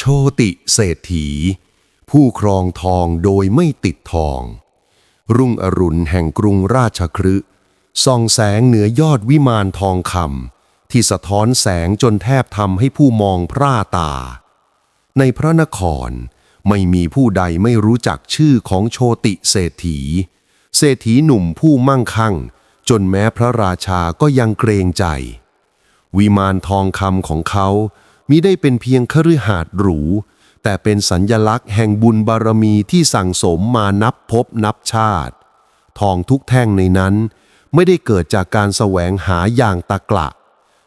โชติเศรษฐี ผู้ครองทองโดยไม่ติดทอง รุ่งอรุณแห่งกรุงราชคฤห์ส่องแสงเหนือยอดวิมานทองคำที่สะท้อนแสงจนแทบทำให้ผู้มองพร่าตา ในพระนครไม่มีผู้ใดไม่รู้จักชื่อของโชติเศรษฐี เศรษฐีหนุ่มผู้มั่งคั่ง จนแม้พระราชาก็ยังเกรงใจ วิมานทองคำของเขา มิได้เป็นเพียงคฤหาสน์หรู แต่เป็นสัญญลักษณ์แห่งบุญบารมีที่สั่งสมมานับพบนับชาติ ทองทุกแท่งในนั้น ไม่ได้เกิดจากการแสวงหาอย่างตะกละ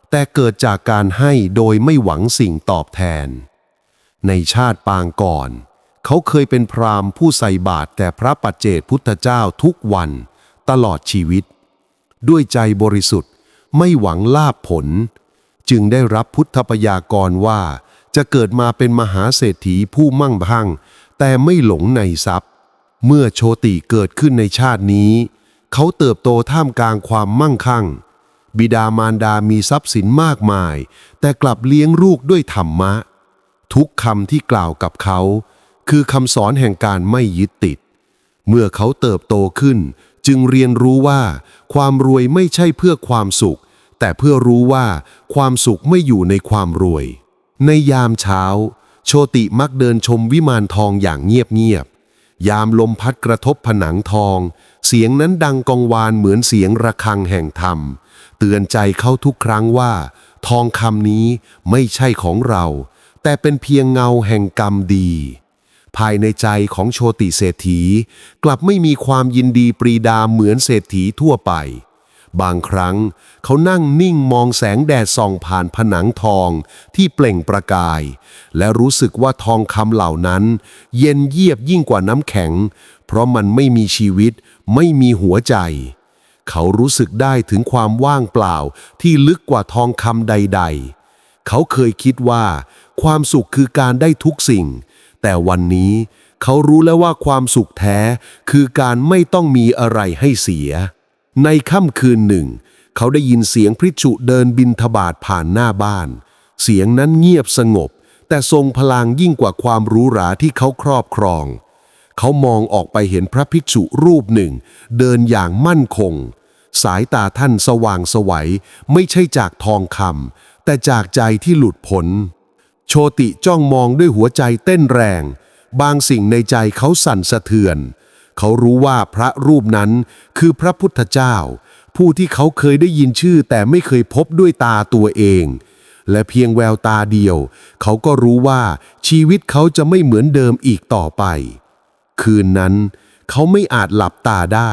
แต่เกิดจากการให้โดยไม่หวังสิ่งตอบแทน ในชาติปางก่อน เขาเคยเป็นพราหมณ์ผู้ใส่บาตรแต่พระปัจเจกพุทธเจ้าทุกวัน ตลอดชีวิต ด้วยใจบริสุทธิ์ไม่หวังลาภผล จึงได้รับพุทธปยากรว่า จะเกิดมาเป็นมหาเศรษฐีผู้มั่งคั่งแต่ไม่หลงในทรัพย์ เมื่อโชติเกิดขึ้นในชาตินี้ เขาเติบโตท่ามกลางความมั่งคั่ง บิดามารดามีทรัพย์สินมากมาย แต่กลับเลี้ยงลูกด้วยธรรมะ ทุกคำที่กล่าวกับเขา คือคำสอนแห่งการไม่ยึดติด เมื่อเขาเติบโตขึ้น จึงเรียนรู้ว่า ความรวยไม่ใช่เพื่อความสุข แต่เพื่อรู้ว่าความสุขไม่อยู่ในความรวย ในยามเช้า โชติมักเดินชมวิมานทองอย่างเงียบๆ ยามลมพัดกระทบผนังทอง เสียงนั้นดังกองวานเหมือนเสียงระฆังแห่งธรรม เตือนใจเขาทุกครั้งว่า ทองคำนี้ไม่ใช่ของเรา แต่เป็นเพียงเงาแห่งกรรมดีภายในใจของโชติเศรษฐี กลับไม่มีความยินดีปรีดาเหมือนเศรษฐีทั่วไป บางครั้งเขานั่งนิ่งมองแสงแดดส่องผ่านผนังทองที่เปล่งประกาย และรู้สึกว่าทองคำเหล่านั้น เย็นเยียบยิ่งกว่าน้ำแข็ง เพราะมันไม่มีชีวิต ไม่มีหัวใจ เขารู้สึกได้ถึงความว่างเปล่าที่ลึกกว่าทองคำใด ๆ เขาเคยคิดว่า ความสุขคือการได้ทุกสิ่ง แต่วันนี้เขารู้แล้วว่าความสุขแท้คือการไม่ต้องมีอะไรให้เสีย ในค่ำคืนหนึ่ง เขาได้ยินเสียงพริตชุเดินบินทบาทผ่านหน้าบ้าน เสียงนั้นเงียบสงบ แต่ทรงพลังยิ่งกว่าความหรู้หราที่เขาครอบครอง เขามองออกไปเห็นพระภิกษุรูปหนึ่ง เดินอย่างมั่นคง สายตาท่านสว่างไสวัยไม่ใช่จากทองคำแต่จากใจที่หลุดพ้นโชติจ้องมองด้วยหัวใจเต้นแรง บางสิ่งในใจเขาสั่นสะเทือน เขารู้ว่าพระรูปนั้นคือพระพุทธเจ้า ผู้ที่เขาเคยได้ยินชื่อแต่ไม่เคยพบด้วยตาตัวเอง และเพียงแววตาเดียว เขาก็รู้ว่าชีวิตเขาจะไม่เหมือนเดิมอีกต่อไป คืนนั้น เขาไม่อาจหลับตาได้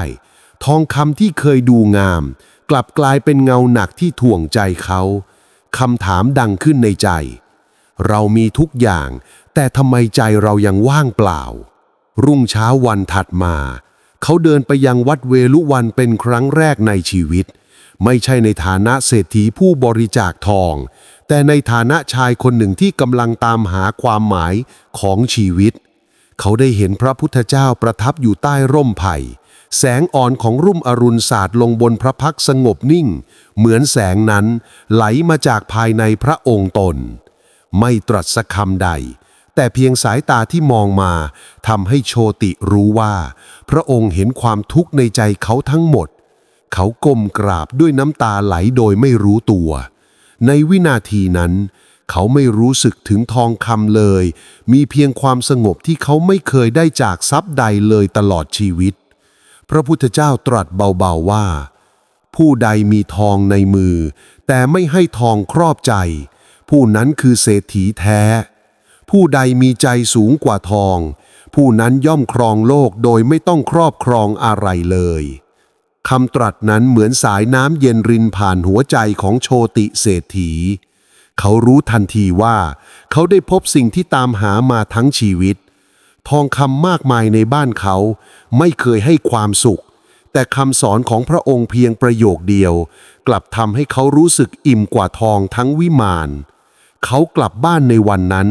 ทองคำที่เคยดูงาม กลับกลายเป็นเงาหนักที่ถ่วงใจเขาคำถามดังขึ้นในใจ เรามีทุกอย่าง แต่ทำไมใจเรายังว่างเปล่า รุ่งเช้าวันถัดมา เขาเดินไปยังวัดเวลุวันเป็นครั้งแรกในชีวิต ไม่ใช่ในฐานะเศรษฐีผู้บริจาคทอง แต่ในฐานะชายคนหนึ่งที่กำลังตามหาความหมายของชีวิต เขาได้เห็นพระพุทธเจ้าประทับอยู่ใต้ร่มไผ่แสงอ่อนของรุ่มอรุณศาสาดลงบนพระพักสงบนิ่ง เหมือนแสงนั้นไหลมาจากภายในพระองค์ตน ไม่ตรัสคำใด แต่เพียงสายตาที่มองมาทำให้โชติรู้ว่า พระองค์เห็นความทุกข์ในใจเขาทั้งหมด เขาก้มกราบด้วยน้ำตาไหลโดยไม่รู้ตัว ในวินาทีนั้น เขาไม่รู้สึกถึงทองคำเลย มีเพียงความสงบที่เขาไม่เคยได้จากทรัพย์ใดเลยตลอดชีวิต พระพุทธเจ้าตรัสเบาๆว่า ผู้ใดมีทองในมือ แต่ไม่ให้ทองครอบใจ ผู้นั้นคือเศรษฐีแท้ ผู้ใดมีใจสูงกว่าทอง ผู้นั้นย่อมครองโลกโดยไม่ต้องครอบครองอะไรเลยคำตรัสนั้นเหมือนสายน้ำเย็นรินผ่านหัวใจของโชติเศรษฐี เขารู้ทันทีว่า เขาได้พบสิ่งที่ตามหามาทั้งชีวิต ทองคำมากมายในบ้านเขาไม่เคยให้ความสุข แต่คำสอนของพระองค์เพียงประโยคเดียว กลับทำให้เขารู้สึกอิ่มกว่าทองทั้งวิมาน เขากลับบ้านในวันนั้น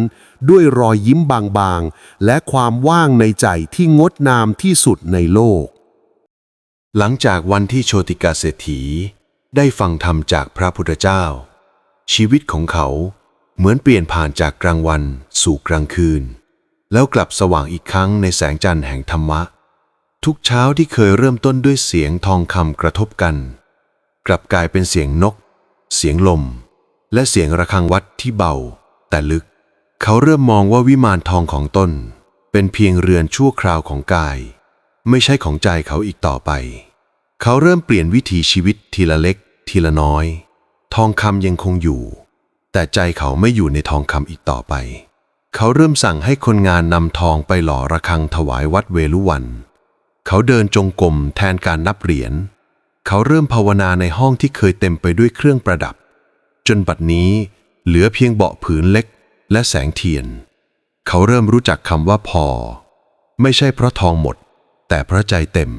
ด้วยรอยยิ้มบางๆ และความว่างในใจที่งดงามที่สุดในโลก หลังจากวันที่โชติกาเศรษฐี ได้ฟังธรรมจากพระพุทธเจ้า ชีวิตของเขาเหมือนเปลี่ยนผ่านจากกลางวันสู่กลางคืน แล้วกลับสว่างอีกครั้งในแสงจันทร์แห่งธรรมะ ทุกเช้าที่เคยเริ่มต้นด้วยเสียงทองคำกระทบกัน กลับกลายเป็นเสียงนก เสียงลม และเสียงระฆังวัดที่เบาแต่ลึก เขาเริ่มมองว่าวิมานทองของตน เป็นเพียงเรือนชั่วคราวของกาย ไม่ใช่ของใจเขาอีกต่อไป เขาเริ่มเปลี่ยนวิถีชีวิตทีละเล็ก ทีละน้อย ทองคำยังคงอยู่ แต่ใจเขาไม่อยู่ในทองคำอีกต่อไป เขาเริ่มสั่งให้คนงานนำทองไปหล่อระฆังถวายวัดเวลุวัน เขาเดินจงกรมแทนการนับเหรียญ เขาเริ่มภาวนาในห้องที่เคยเต็มไปด้วยเครื่องประดับ จนบัดนี้เหลือเพียงเบาะผืนเล็ก และแสงเทียน เขาเริ่มรู้จักคำว่าพอ ไม่ใช่เพราะทองหมด แต่เพราะใจเต็ม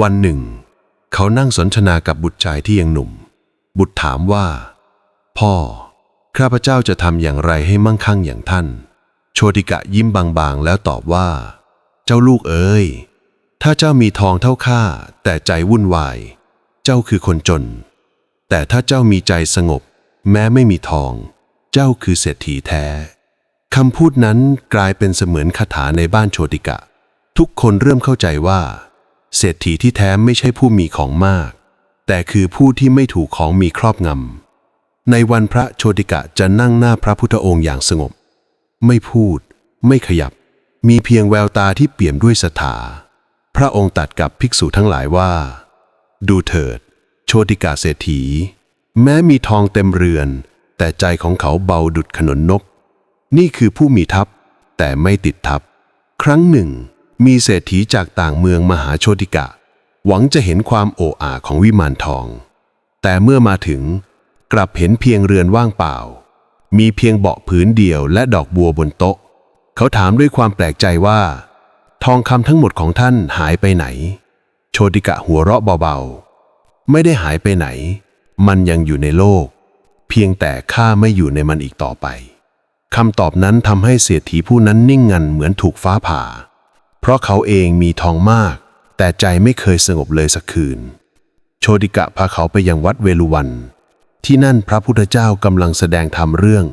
วันหนึ่ง เขานั่งสนทนากับบุตรชายที่ยังหนุ่ม บุตรถามว่า พ่อ ข้าพเจ้าจะทำอย่างไรให้มั่งคั่งอย่างท่าน โชติกะยิ้มบางๆ แล้วตอบว่า เจ้าลูกเอ๋ยถ้าเจ้ามีทองเท่าข้าแต่ใจวุ่นวาย เจ้าคือคนจน แต่ถ้าเจ้ามีใจสงบ แม้ไม่มีทอง เจ้าคือเศรษฐีแท้ คำพูดนั้นกลายเป็นเสมือนคาถาในบ้านโชติกะ ทุกคนเริ่มเข้าใจว่า เศรษฐีที่แท้ไม่ใช่ผู้มีของมาก แต่คือผู้ที่ไม่ถูกของมีครอบงำ ในวันพระโชติกะจะนั่งหน้าพระพุทธองค์อย่างสงบ ไม่พูด ไม่ขยับ มีเพียงแววตาที่เปี่ยมด้วยศรัทธาพระองค์ตัดกับภิกษุทั้งหลายว่า ดูเถิด โชติกาเศรษฐี แม้มีทองเต็มเรือน แต่ใจของเขาเบาดุดขนนนก นี่คือผู้มีทัพ แต่ไม่ติดทัพ ครั้งหนึ่ง มีเศรษฐีจากต่างเมืองมาหาโชติกะ หวังจะเห็นความโอ้อาของวิมานทอง แต่เมื่อมาถึงกลับเห็นเพียงเรือนว่างเปล่า มีเพียงเบาะผืนเดียวและดอกบัวบนโต๊ะ เขาถามด้วยความแปลกใจว่า ทองคำทั้งหมดของท่านหายไปไหน โชติกะหัวเราะเบาๆ ไม่ได้หายไปไหน มันยังอยู่ในโลก เพียงแต่ข้าไม่อยู่ในมันอีกต่อไปคำตอบนั้นทำให้เศรษฐีผู้นั้นนิ่งงันเหมือนถูกฟ้าผ่า เพราะเขาเองมีทองมาก แต่ใจไม่เคยสงบเลยสักคืน โชติกะพาเขาไปยังวัดเวลุวัน ที่นั่นพระพุทธเจ้ากำลังแสดงธรรมเรื่อง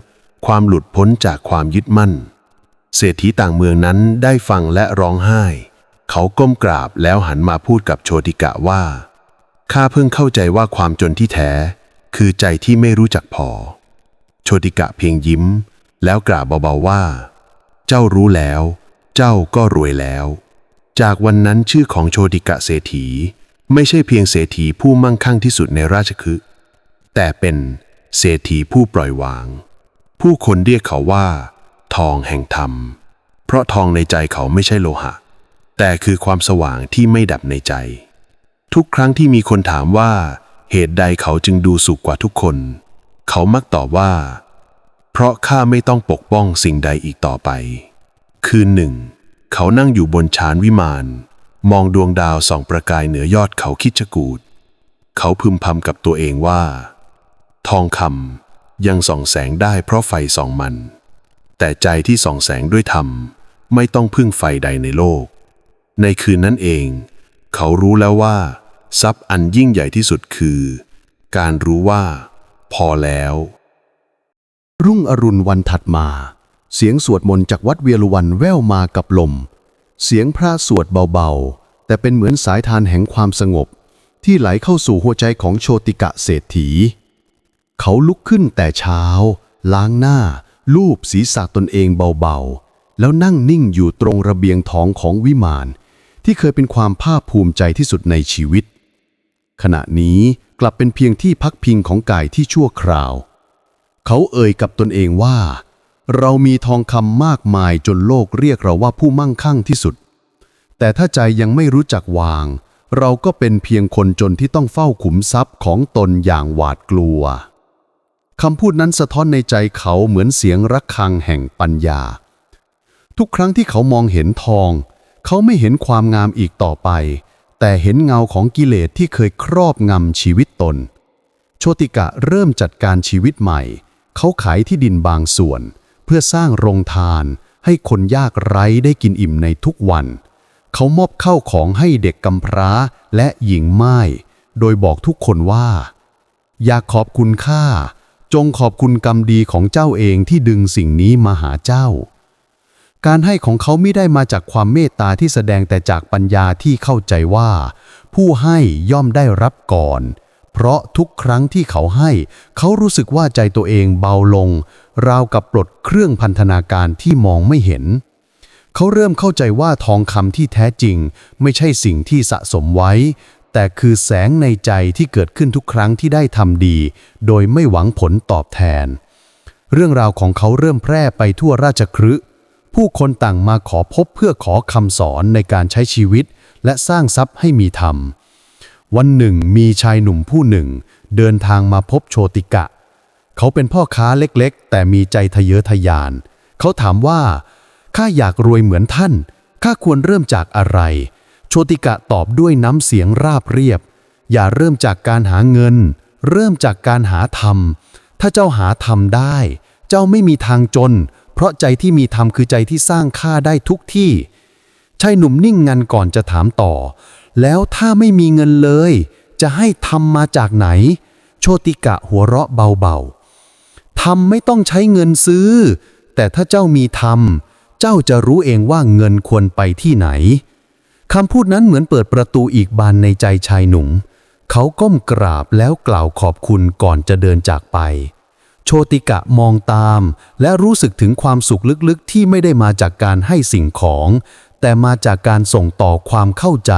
ความหลุดพ้นจากความยึดมั่น เศรษฐีต่างเมืองนั้นได้ฟังและร้องไห้ เขาก้มกราบแล้วหันมาพูดกับโชติกะว่าข้าเพิ่งเข้าใจว่าความจนที่แท้ คือใจที่ไม่รู้จักพอ โชติกะเพียงยิ้ม แล้วกราบเบาๆว่า เจ้ารู้แล้ว เจ้าก็รวยแล้ว จากวันนั้นชื่อของโชติกะเศรษฐี ไม่ใช่เพียงเศรษฐีผู้มั่งคั่งที่สุดในราชคฤห์แต่เป็นเศรษฐีผู้ปล่อยวาง ผู้คนเรียกเขาว่า ทองแห่งธรรม เพราะทองในใจเขาไม่ใช่โลหะ แต่คือความสว่างที่ไม่ดับในใจ ทุกครั้งที่มีคนถามว่า เหตุใดเขาจึงดูสุขกว่าทุกคน เขามักตอบว่า เพราะข้าไม่ต้องปกป้องสิ่งใดอีกต่อไป คืนหนึ่ง เขานั่งอยู่บนชานวิมาน มองดวงดาวส่องประกายเหนือยอดเขาคิดจกูดเขาพึมพำกับตัวเองว่า ทองคำยังส่องแสงได้เพราะไฟส่องมัน แต่ใจที่ส่องแสงด้วยธรรม ไม่ต้องพึ่งไฟใดในโลก ในคืนนั้นเอง เขารู้แล้วว่า ทรัพย์อันยิ่งใหญ่ที่สุดคือ การรู้ว่า พอแล้ว รุ่งอรุณวันถัดมา เสียงสวดมนต์จากวัดเวียรุวันแว่วมากับลม เสียงพระสวดเบาๆ แต่เป็นเหมือนสายทานแห่งความสงบ ที่ไหลเข้าสู่หัวใจของโชติกะเศรษฐี เขาลุกขึ้นแต่เช้า ล้างหน้า ลูบศีรษะตนเองเบาๆ แล้วนั่งนิ่งอยู่ตรงระเบียงท้องของวิมานที่เคยเป็นความภาคภูมิใจที่สุดในชีวิต ขณะนี้กลับเป็นเพียงที่พักพิงของกายที่ชั่วคราว เขาเอ่ยกับตนเองว่า เรามีทองคำมากมายจนโลกเรียกเราว่าผู้มั่งคั่งที่สุด แต่ถ้าใจยังไม่รู้จักวาง เราก็เป็นเพียงคนจนที่ต้องเฝ้าขุมทรัพย์ของตนอย่างหวาดกลัวคำพูดนั้นสะท้อนในใจเขาเหมือนเสียงระฆังแห่งปัญญา ทุกครั้งที่เขามองเห็นทอง เขาไม่เห็นความงามอีกต่อไป แต่เห็นเงาของกิเลสที่เคยครอบงำชีวิตตน โชติกะเริ่มจัดการชีวิตใหม่ เขาขายที่ดินบางส่วน เพื่อสร้างโรงทาน ให้คนยากไร้ได้กินอิ่มในทุกวัน เขามอบเข้าของให้เด็กกำพร้าและหญิงไม้ โดยบอกทุกคนว่า อยากขอบคุณค่าจงขอบคุณกรรมดีของเจ้าเองที่ดึงสิ่งนี้มาหาเจ้า การให้ของเขาไม่ได้มาจากความเมตตาที่แสดงแต่จากปัญญาที่เข้าใจว่า ผู้ให้ย่อมได้รับก่อน เพราะทุกครั้งที่เขาให้ เขารู้สึกว่าใจตัวเองเบาลง ราวกับปลดเครื่องพันธนาการที่มองไม่เห็น เขาเริ่มเข้าใจว่าทองคำที่แท้จริง ไม่ใช่สิ่งที่สะสมไว้ แต่คือแสงในใจที่เกิดขึ้นทุกครั้งที่ได้ทำดี โดยไม่หวังผลตอบแทน เรื่องราวของเขาเริ่มแพร่ไปทั่วราชคฤห์ ผู้คนต่างมาขอพบเพื่อขอคำสอนในการใช้ชีวิต และสร้างทรัพย์ให้มีธรรม วันหนึ่งมีชายหนุ่มผู้หนึ่ง เดินทางมาพบโชติกะ เขาเป็นพ่อค้าเล็กๆ แต่มีใจทะเยอทะยาน เขาถามว่า ข้าอยากรวยเหมือนท่าน ข้าควรเริ่มจากอะไร โชติกะตอบด้วยน้ำเสียงราบเรียบ อย่าเริ่มจากการหาเงิน เริ่มจากการหาธรรม ถ้าเจ้าหาธรรมได้ เจ้าไม่มีทางจน เพราะใจที่มีธรรมคือใจที่สร้างค่าได้ทุกที่ชายหนุ่มนิ่งงันก่อนจะถามต่อ แล้วถ้าไม่มีเงินเลย จะให้ทำมาจากไหน โชติกะหัวเราะเบาๆทำไม่ต้องใช้เงินซื้อ แต่ถ้าเจ้ามีธรรม เจ้าจะรู้เองว่าเงินควรไปที่ไหนคำพูดนั้นเหมือนเปิดประตูอีกบานในใจชายหนุ่ม เขาก้มกราบแล้วกล่าวขอบคุณก่อนจะเดินจากไป โชติกะมองตาม และรู้สึกถึงความสุขลึกๆ ที่ไม่ได้มาจากการให้สิ่งของ แต่มาจากการส่งต่อความเข้าใจ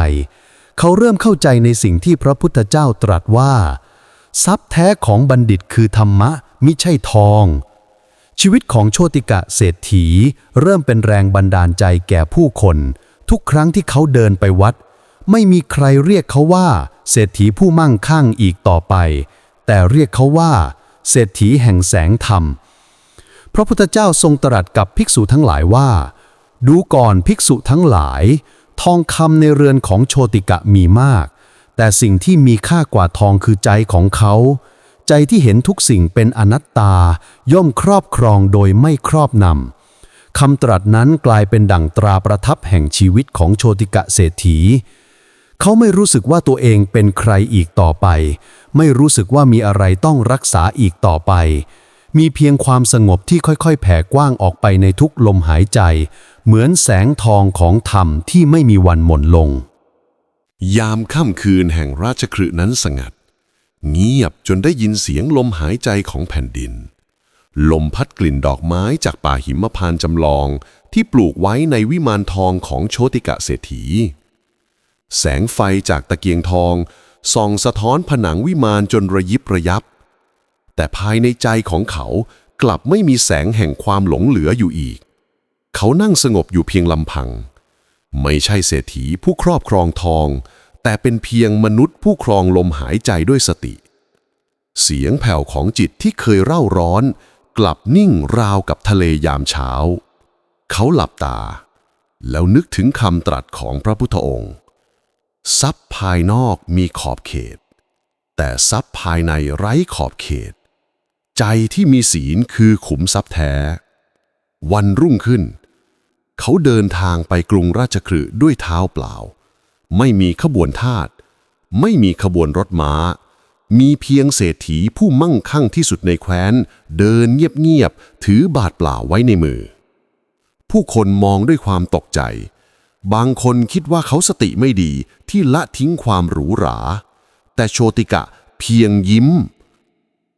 เขาเริ่มเข้าใจในสิ่งที่พระพุทธเจ้าตรัสว่า ทรัพย์แท้ของบัณฑิตคือธรรมะมิใช่ทอง ชีวิตของโชติกะเศรษฐี เริ่มเป็นแรงบันดาลใจแก่ผู้คน ทุกครั้งที่เขาเดินไปวัด ไม่มีใครเรียกเขาว่า เศรษฐีผู้มั่งคั่งอีกต่อไป แต่เรียกเขาว่า เศรษฐีแห่งแสงธรรม พระพุทธเจ้าทรงตรัสกับภิกษุทั้งหลายว่า ดูก่อนภิกษุทั้งหลาย ทองคำในเรือนของโชติกะมีมาก แต่สิ่งที่มีค่ากว่าทองคือใจของเขา ใจที่เห็นทุกสิ่งเป็นอนัตตา ย่อมครอบครองโดยไม่ครอบนำคำตรัสนั้นกลายเป็นดั่งตราประทับแห่งชีวิตของโชติกะเศรษฐี เขาไม่รู้สึกว่าตัวเองเป็นใครอีกต่อไป ไม่รู้สึกว่ามีอะไรต้องรักษาอีกต่อไป มีเพียงความสงบที่ค่อยๆ แผ่กว้างออกไปในทุกลมหายใจ เหมือนแสงทองของธรรมที่ไม่มีวันหม่นลง ยามค่ำคืนแห่งราชคฤห์นั้นสงัด เงียบจนได้ยินเสียงลมหายใจของแผ่นดิน ลมพัดกลิ่นดอกไม้จากป่าหิมพานจำลองที่ปลูกไว้ในวิมานทองของโชติกะเศรษฐี แสงไฟจากตะเกียงทองส่องสะท้อนผนังวิมานจนระยิบระยับ แต่ภายในใจของเขากลับไม่มีแสงแห่งความหลงเหลืออยู่อีก เขานั่งสงบอยู่เพียงลำพัง ไม่ใช่เศรษฐีผู้ครอบครองทอง แต่เป็นเพียงมนุษย์ผู้ครองลมหายใจด้วยสติ เสียงแผ่วของจิตที่เคยเร่าร้อน กลับนิ่งราวกับทะเลยามเช้า เขาหลับตา แล้วนึกถึงคำตรัสของพระพุทธองค์ ทรัพย์ภายนอกมีขอบเขต แต่ทรัพย์ภายในไร้ขอบเขต ใจที่มีศีลคือขุมทรัพย์แท้ วันรุ่งขึ้น เขาเดินทางไปกรุงราชคฤห์ด้วยเท้าเปล่า ไม่มีขบวนทาสไม่มีขบวนรถม้า มีเพียงเศรษฐีผู้มั่งคั่งที่สุดในแคว้น เดินเงียบๆถือบาทเปล่าไว้ในมือ ผู้คนมองด้วยความตกใจ บางคนคิดว่าเขาสติไม่ดีที่ละทิ้งความหรูหรา แต่โชติกะเพียงยิ้ม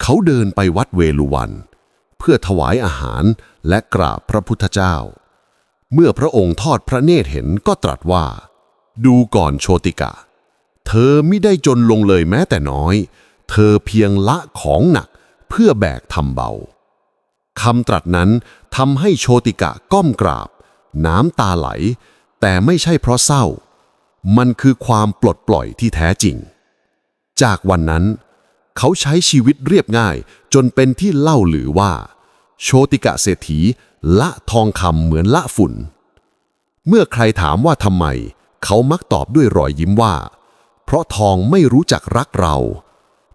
เขาเดินไปวัดเวลุวัน เพื่อถวายอาหารและกราบพระพุทธเจ้า เมื่อพระองค์ทอดพระเนตรเห็นก็ตรัสว่า ดูก่อนโชติกะ เธอไม่ได้จนลงเลยแม้แต่น้อย เธอเพียงละของหนักเพื่อแบกทำเบาคำตรัสนั้นทำให้โชติกะก้มกราบ น้ำตาไหล แต่ไม่ใช่เพราะเศร้า มันคือความปลดปล่อยที่แท้จริง จากวันนั้น เขาใช้ชีวิตเรียบง่ายจนเป็นที่เล่าหรือว่า โชติกะเศรษฐีละทองคำเหมือนละฝุ่น เมื่อใครถามว่าทำไม เขามักตอบด้วยรอยยิ้มว่า เพราะทองไม่รู้จักรักเรา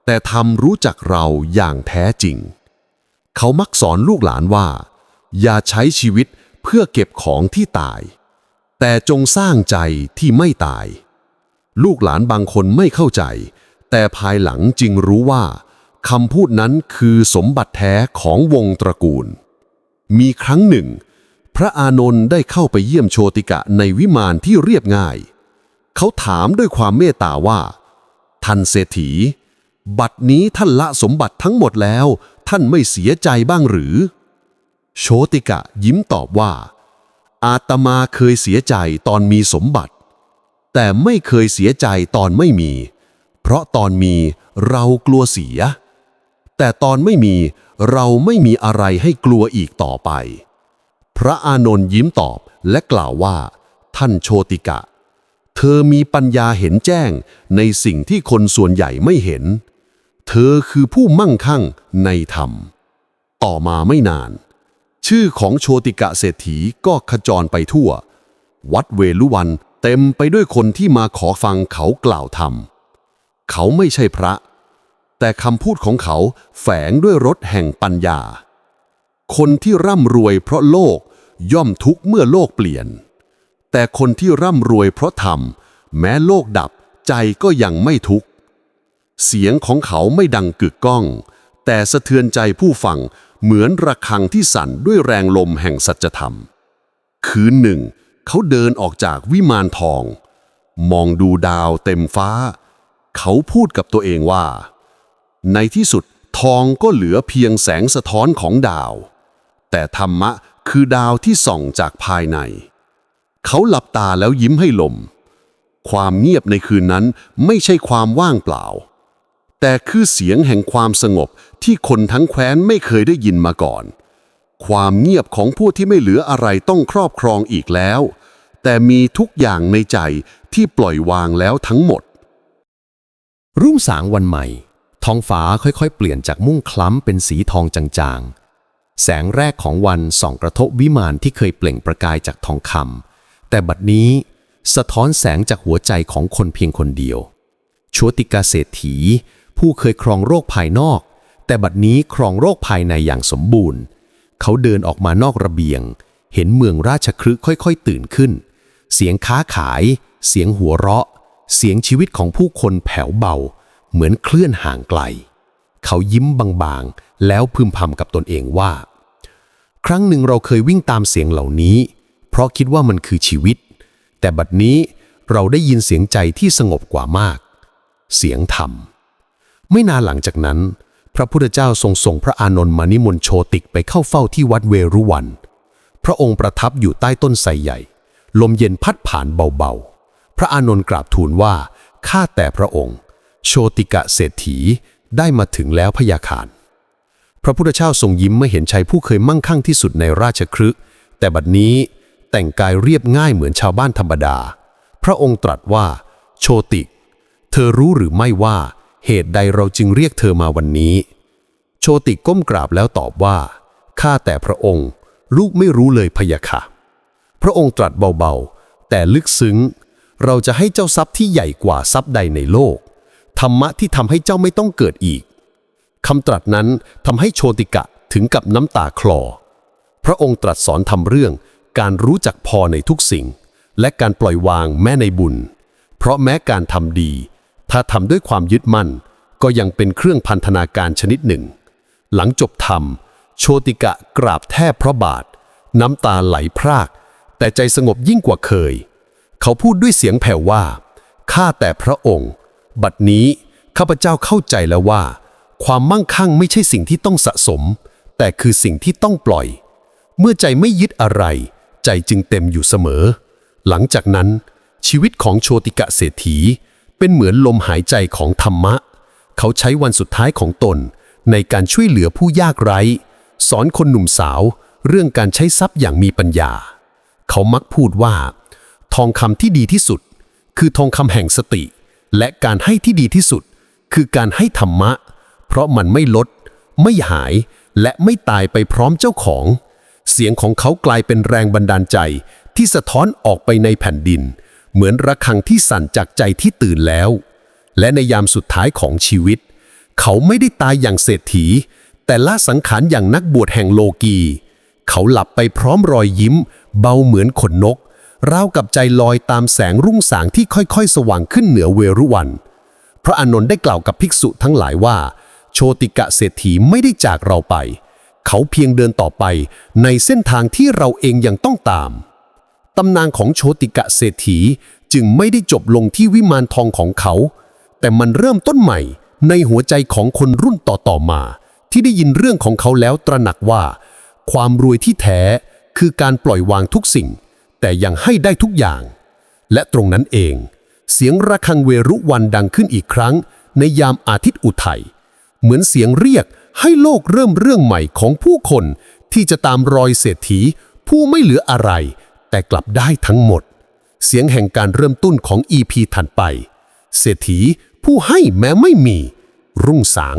แต่ทำรู้จักเราอย่างแท้จริง เขามักสอนลูกหลานว่า อย่าใช้ชีวิตเพื่อเก็บของที่ตาย แต่จงสร้างใจที่ไม่ตาย ลูกหลานบางคนไม่เข้าใจ แต่ภายหลังจึงรู้ว่าคำพูดนั้นคือสมบัติแท้ของวงตระกูล มีครั้งหนึ่ง พระอานนท์ได้เข้าไปเยี่ยมโชติกะในวิมานที่เรียบง่าย เขาถามด้วยความเมตตาว่า ท่านเศรษฐี บัดนี้ท่านละสมบัติทั้งหมดแล้ว ท่านไม่เสียใจบ้างหรือ โชติกะยิ้มตอบว่า อาตมาเคยเสียใจตอนมีสมบัติ แต่ไม่เคยเสียใจตอนไม่มี เพราะตอนมีเรากลัวเสีย แต่ตอนไม่มีเราไม่มีอะไรให้กลัวอีกต่อไป พระอานนท์ยิ้มตอบและกล่าวว่า ท่านโชติกะ เธอมีปัญญาเห็นแจ้งในสิ่งที่คนส่วนใหญ่ไม่เห็น เธอคือผู้มั่งคั่งในธรรม ต่อมาไม่นาน ชื่อของโชติกะเศรษฐีก็ขจรไปทั่ว วัดเวลุวันเต็มไปด้วยคนที่มาขอฟังเขากล่าวธรรม เขาไม่ใช่พระ แต่คำพูดของเขาแฝงด้วยรสแห่งปัญญา คนที่ร่ำรวยเพราะโลกย่อมทุกข์เมื่อโลกเปลี่ยน แต่คนที่ร่ำรวยเพราะธรรม แม้โลกดับใจก็ยังไม่ทุกข์ เสียงของเขาไม่ดังกึกก้อง แต่สะเทือนใจผู้ฟัง เหมือนระฆังที่สั่นด้วยแรงลมแห่งสัจธรรม คืนหนึ่ง เขาเดินออกจากวิมานทอง มองดูดาวเต็มฟ้า เขาพูดกับตัวเองว่า ในที่สุดทองก็เหลือเพียงแสงสะท้อนของดาว แต่ธรรมะคือดาวที่ส่องจากภายใน เขาหลับตาแล้วยิ้มให้ลม ความเงียบในคืนนั้นไม่ใช่ความว่างเปล่า แต่คือเสียงแห่งความสงบ ที่คนทั้งแคว้นไม่เคยได้ยินมาก่อน ความเงียบของผู้ที่ไม่เหลืออะไรต้องครอบครองอีกแล้ว แต่มีทุกอย่างในใจที่ปล่อยวางแล้วทั้งหมด รุ่งสางวันใหม่ ท้องฟ้าค่อยๆ เปลี่ยนจากมุ่งคล้ำเป็นสีทองจางๆ แสงแรกของวันส่องกระทบวิมานที่เคยเปล่งประกายจากทองคำแต่บัดนี้สะท้อนแสงจากหัวใจของคนเพียงคนเดียวชวติกาเศรษฐี ผู้เคยครองโรคภายนอก แต่บัดนี้ครองโรคภายในอย่างสมบูรณ์ เขาเดินออกมานอกระเบียง เห็นเมืองราชครึกค่อยๆ ตื่นขึ้น เสียงค้าขาย เสียงหัวเราะ เสียงชีวิตของผู้คนแผ่วเบา เหมือนเคลื่อนห่างไกล เขายิ้มบางๆ แล้วพึมพำกับตนเองว่า ครั้งหนึ่งเราเคยวิ่งตามเสียงเหล่านี้ เพราะคิดว่ามันคือชีวิต แต่บัดนี้เราได้ยินเสียงใจที่สงบกว่ามาก เสียงธรรม ไม่นานหลังจากนั้น พระพุทธเจ้าทรงส่งพระอานนท์มานิมนต์โชติกไปเข้าเฝ้าที่วัดเวรุวัน พระองค์ประทับอยู่ใต้ต้นไทรใหญ่ ลมเย็นพัดผ่านเบาๆ พระอานนท์กราบทูลว่า ข้าแต่พระองค์ โชติกะเศรษฐีได้มาถึงแล้วพยาคาร พระพุทธเจ้าทรงยิ้มเมื่อเห็นชายผู้เคยมั่งคั่งที่สุดในราชครึกแต่บัดนี้แต่งกายเรียบง่ายเหมือนชาวบ้านธรรมดา พระองค์ตรัสว่า โชติก เธอรู้หรือไม่ว่า เหตุใดเราจึงเรียกเธอมาวันนี้ โชติก้มกราบแล้วตอบว่า ข้าแต่พระองค์ ลูกไม่รู้เลยพยะค่ะ พระองค์ตรัสเบาๆ แต่ลึกซึ้ง เราจะให้เจ้าทรัพย์ที่ใหญ่กว่าทรัพย์ใดในโลก ธรรมะที่ทำให้เจ้าไม่ต้องเกิดอีกคำตรัสนั้นทำให้โชติกะถึงกับน้ำตาคลอ พระองค์ตรัสสอนทำเรื่องการรู้จักพอในทุกสิ่ง และการปล่อยวางแม้ในบุญ เพราะแม้การทำดี ถ้าทำด้วยความยึดมั่น ก็ยังเป็นเครื่องพันธนาการชนิดหนึ่ง หลังจบธรรม โชติกะกราบแทบพระบาท น้ำตาไหลพราก แต่ใจสงบยิ่งกว่าเคย เขาพูดด้วยเสียงแผ่วว่า ข้าแต่พระองค์ บัดนี้ข้าพเจ้าเข้าใจแล้วว่า ความมั่งคั่งไม่ใช่สิ่งที่ต้องสะสม แต่คือสิ่งที่ต้องปล่อย เมื่อใจไม่ยึดอะไร ใจจึงเต็มอยู่เสมอ หลังจากนั้นชีวิตของโชติกะเศรษฐี เป็นเหมือนลมหายใจของธรรมะ เขาใช้วันสุดท้ายของตน ในการช่วยเหลือผู้ยากไร้ สอนคนหนุ่มสาว เรื่องการใช้ทรัพย์อย่างมีปัญญา เขามักพูดว่า ทองคำที่ดีที่สุด คือทองคำแห่งสติ และการให้ที่ดีที่สุด คือการให้ธรรมะ เพราะมันไม่ลด ไม่หาย และไม่ตายไปพร้อมเจ้าของ เสียงของเขากลายเป็นแรงบันดาลใจที่สะท้อนออกไปในแผ่นดิน เหมือนระฆังที่สั่นจากใจที่ตื่นแล้ว และในยามสุดท้ายของชีวิต เขาไม่ได้ตายอย่างเศรษฐี แต่ละสังขารอย่างนักบวชแห่งโลกี เขาหลับไปพร้อมรอยยิ้ม เบาเหมือนขนนกราวกับใจลอยตามแสงรุ่งสางที่ค่อยๆ สว่างขึ้นเหนือเวรุวัน พระอานนท์ได้กล่าวกับภิกษุทั้งหลายว่า โชติกะเศรษฐีไม่ได้จากเราไป เขาเพียงเดินต่อไปในเส้นทางที่เราเองยังต้องตาม ตำนานของโชติกะเศรษฐีจึงไม่ได้จบลงที่วิมานทองของเขา แต่มันเริ่มต้นใหม่ในหัวใจของคนรุ่นต่อๆมา ที่ได้ยินเรื่องของเขาแล้วตระหนักว่า ความรวยที่แท้คือการปล่อยวางทุกสิ่ง แต่ยังให้ได้ทุกอย่าง และตรงนั้นเอง เสียงระฆังเวรุวันดังขึ้นอีกครั้ง ในยามอาทิตย์อุทัยเหมือนเสียงเรียกให้โลกเริ่มเรื่องใหม่ของผู้คนที่จะตามรอยเศรษฐีผู้ไม่เหลืออะไร แต่กลับได้ทั้งหมด เสียงแห่งการเริ่มต้นของอีพีถัดไป เศรษฐีผู้ให้แม้ไม่มี รุ่งสาง